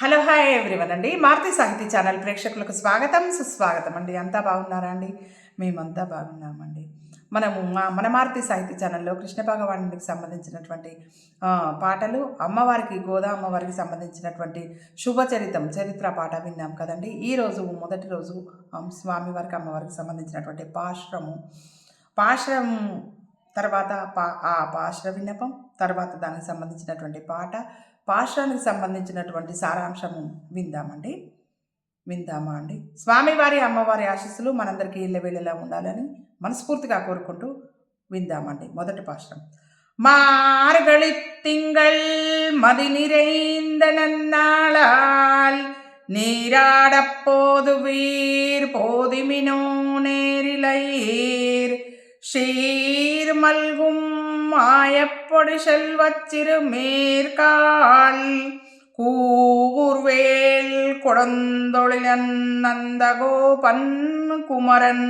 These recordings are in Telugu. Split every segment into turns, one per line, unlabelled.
హలో హాయ్ ఎవ్రీవన్ అండి. మారుతి సాహితీ ఛానల్ ప్రేక్షకులకు స్వాగతం సుస్వాగతం అండి. అంతా బాగున్నారా అండి? మేమంతా బాగున్నామండి. మనము మన మారుతి సాహితీ ఛానల్లో కృష్ణ భగవానుడికి సంబంధించినటువంటి పాటలు అమ్మవారికి గోదా అమ్మవారికి సంబంధించినటువంటి శుభచరితం చరిత్ర పాట విన్నాం కదండి. ఈ రోజు మొదటి రోజు స్వామివారికి అమ్మవారికి సంబంధించినటువంటి పాశ్రము. పాశ్రం తర్వాత పా ఆ పాశ్ర విన్నపం తర్వాత దానికి సంబంధించినటువంటి పాట పాశ్రానికి సంబంధించినటువంటి సారాంశము విందామండి విందామా అండి స్వామివారి అమ్మవారి ఆశీస్సులు మనందరికీ ఇళ్ళ వేళలా ఉండాలని మనస్ఫూర్తిగా కోరుకుంటూ విందామండి మొదటి పాశ్రం மார்கழி திங்கள் மதி நிறைந்த நன்னாளால் நீராடப் போதுவீர் போதிமினோ நேரிலையீர் ஷீர் மல்கும் மாயப்பொடி செல்வச்சிறு மேற்கால் கூர்வேல் குடந்தொழிலன் நந்தகோபன் குமரன்.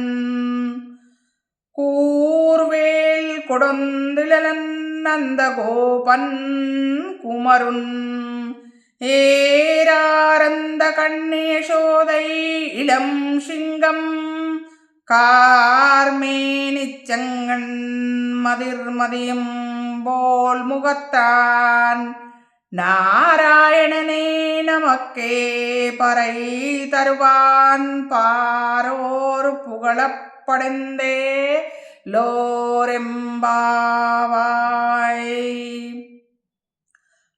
கூர்வேல் கொடுந்திலன் நந்தகோபன் குமருன். ஏராரந்த கண்ணேஷோதை இளம் சிங்கம் കാർമേനിച്ചങ്ങൺ മതിർമതിയും പോൽ മുഖത്താൻ നാരായണനെ നമുക്കേ പറൈ തരുവാൻ പാരോർ പുകളപ്പടന്തേ ലോരെമ്പാവായ്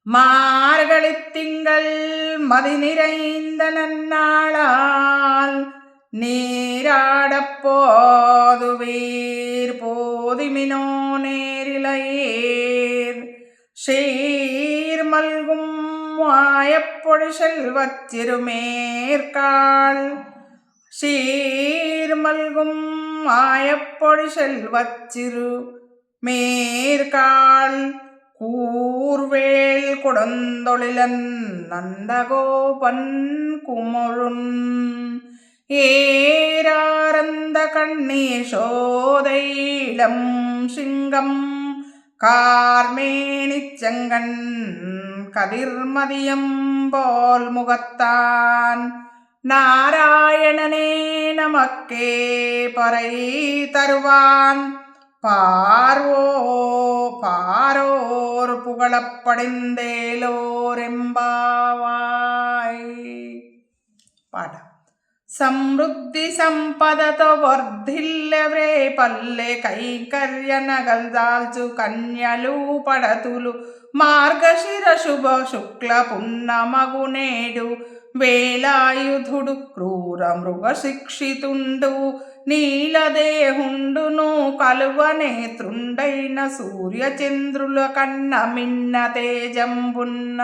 மார்கழித்திங்கள் மதி நிறைந்த நன்னாளால் നീരാടപ്പോതുവീർ പോതിമിനോ നേരിളയേർ. ഷീർ മൽകും വായപ്പൊടി സെൽവത്തിരുമേർക്കാൾ ഷീർ മൽകും വായപ്പൊടി സെൽവത്തിരു മേർക്കാൾ കൂർവേൽ കൊടുന്തൊളിലൻ നന്ദഗോപൻ കുമഴും. ഏരാരന്ത കണ്ണീശോദൈളം ശിംഗം കാർമേണിച്ചങ്കൺ കതിർമതിയം പോൽ മുഖത്താൻ. നാരായണനെ നമക്കേ പറയി തരുവാൻ. പാർവോ പാരോർ പുകളപ്പടിന്തേലോരെമ്പാവായി. പാടാം. సమృద్ధి సంపదతో వర్ధిల్లెవ్రే పల్లె కైకర్య నగల్దాల్చు కన్యలు పడతులు మార్గశిర శుభ శుక్ల పున్నమగునేడు వేలాయుధుడు క్రూర మృగ శిక్షితుండు నీలదేహుండును కలువ నేత్రుండైన సూర్యచంద్రుల కన్న మిన్న తేజంబున్న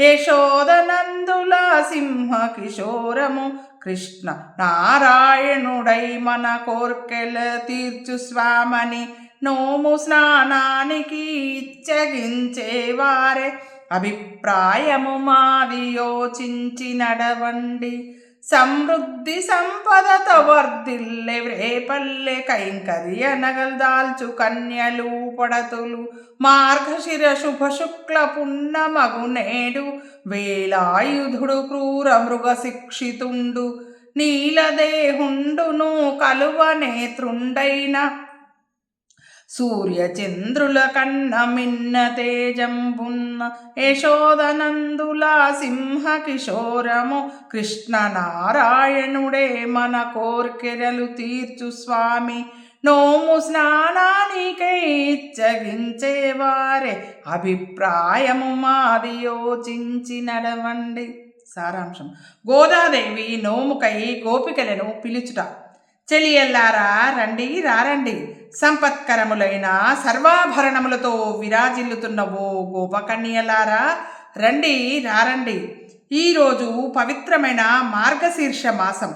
యశోదనందుల సింహ కిశోరము కృష్ణ నారాయణుడై మన కోర్కెల తీర్చు స్వామని నోము స్నానానికి ఇచ్చగించేవారే. అభిప్రాయము మాది యోచించి నడవండి. సమృద్ధి సంపదతో వర్ధిల్లె రేపల్లె కైంకర్య నగల్దాల్చు కన్యలు. పడతులు. మార్గశిర శుభ శుక్ల పున్నమగు నేడు. వేలాయుధుడు క్రూర మృగ శిక్షితుండు. నీలదేహుండును కలువ నేత్రుండైన. సూర్యచంద్రుల కన్న మిన్న తేజంబున్న యశోదనందుల సింహ కిశోరము కృష్ణ నారాయణుడే మన కోర్కెరలు తీర్చు స్వామి. నోము స్నానానికై ఇచ్చగించేవారే అభిప్రాయము మాది యోచించి నడవండి. సారాంశం. గోదాదేవి నోముకై గోపికలను పిలుచుట. చెలియల్లారా రండి రారండి. సంపత్కరములైన సర్వాభరణములతో విరాజిల్లుతున్న ఓ గోపకన్యలారా రండి రారండి. ఈరోజు పవిత్రమైన మార్గశీర్ష మాసం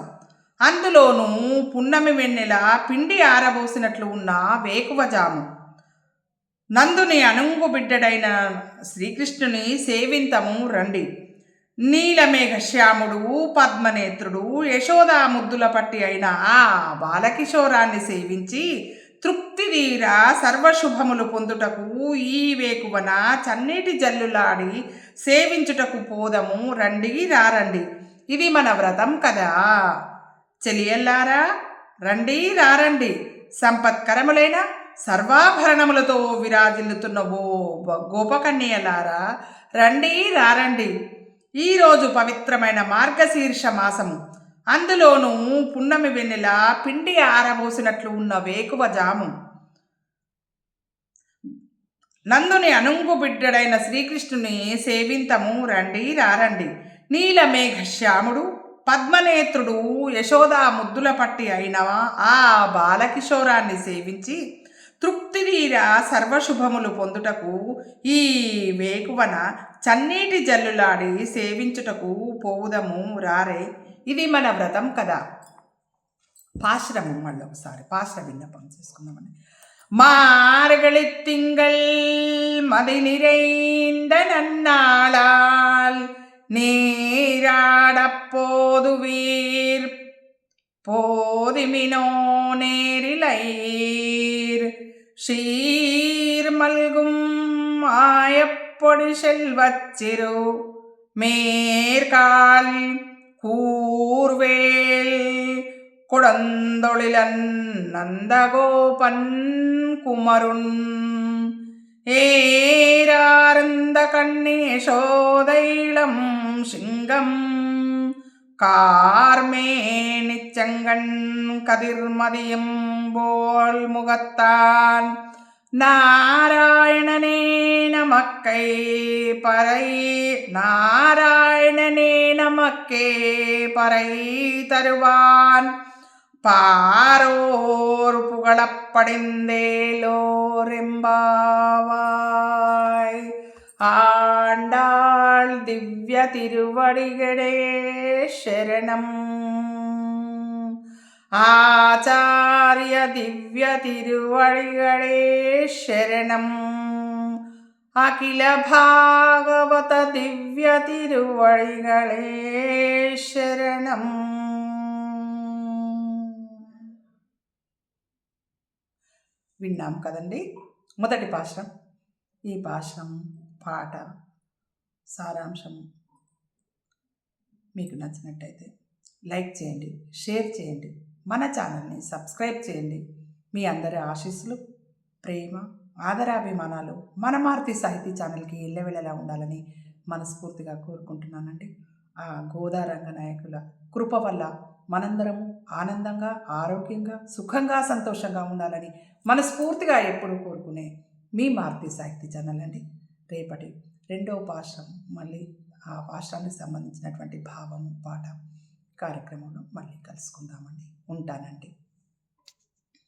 అందులోనూ పున్నమి వెన్నెల పిండి ఆరబోసినట్లు ఉన్న వేకువజాము నందుని అనుంగు బిడ్డడైన శ్రీకృష్ణుని సేవింతము రండి. నీలమేఘ శ్యాముడు పద్మనేత్రుడు యశోదా ముద్దుల పట్టి అయిన ఆ బాలకిషోరాన్ని సేవించి తృప్తిదీర సర్వశుభములు పొందుటకు ఈ వేకువన చన్నీటి జల్లులాడి సేవించుటకు పోదము రండి రారండి. ఇది మన వ్రతం కదా. చెలియల్లారా? రండి రారండి. సంపత్కరములైన సర్వాభరణములతో విరాజిల్లుతున్న ఓ గోపకన్యలారా రండి రారండి. ఈరోజు పవిత్రమైన మార్గశీర్ష మాసము. అందులోనూ పున్నమి వెన్నెల పిండి ఆరబోసినట్లు ఉన్న వేకువ జాము. నందుని అనుంగు బిడ్డడైన శ్రీకృష్ణుని సేవింతము. రండి రారండి. నీలమేఘ శ్యాముడు పద్మనేత్రుడు యశోదా ముద్దుల పట్టి అయిన ఆ బాలకిషోరాన్ని సేవించి తృప్తివీర సర్వశుభములు పొందుటకు ఈ వేకువన చన్నీటి జల్లులాడి సేవించుటకు పోవుదము రారే ఇది మన వ్రతం కదా పాశ్రమం మళ్ళీ ఒకసారి పాశ్ర విన్నపం చేసుకుందామని மார்கழி திங்கள் மதி நிறைந்த நன்னாளால் நீராடப் போதுவீர் போதிமினோ நேரிலைர் ஷீர் மல்கும் ஆயப்பொடி செல்வச்சிறு மேற்கால் கூர்வேல் குடந்தொழிலன் நந்தகோபன் குமருன் ஏரார்ந்த சிங்கம் சிங்கம் கார்மேனிச்சங்கண் கதிர்மதியும் போல் முகத்தான். நாராயணனே நமக்கை பறை நாராயணனே நமக்கே பறை தருவான். பாரோர் புகழப்படைந்தேலோர் எம்பாவாய் ആണ്ടാൾ ദിവ്യ തിരുവടികളെ ശരണം. ആചാര്യ ദിവ്യ തിരുവഴികളെ ശരണം. അഖില ഭാഗവത ദിവ്യ തിരുവഴികളെ ശരണം. విన్నాం കഥണ്ടി మొదటి പാശ്രം ഈ പാശ്രം పాట సారాంశం మీకు నచ్చినట్టయితే లైక్ చేయండి షేర్ చేయండి మన ఛానల్ని సబ్స్క్రైబ్ చేయండి. మీ అందరి ఆశీస్సులు ప్రేమ ఆదరాభిమానాలు మన మారుతి సాహితీ ఛానల్కి ఎల్లవెళ్ళలా ఉండాలని మనస్ఫూర్తిగా కోరుకుంటున్నానండి. ఆ గోదారంగ నాయకుల కృప వల్ల మనందరము ఆనందంగా ఆరోగ్యంగా సుఖంగా సంతోషంగా ఉండాలని మనస్ఫూర్తిగా ఎప్పుడు కోరుకునే మీ మారుతి సాహితీ ఛానల్ అండి. రేపటి రెండవ పాశ్రం మళ్ళీ ఆ పాశ్రానికి సంబంధించినటువంటి భావము పాట కార్యక్రమంలో మళ్ళీ కలుసుకుందామండి. ఉంటానండి.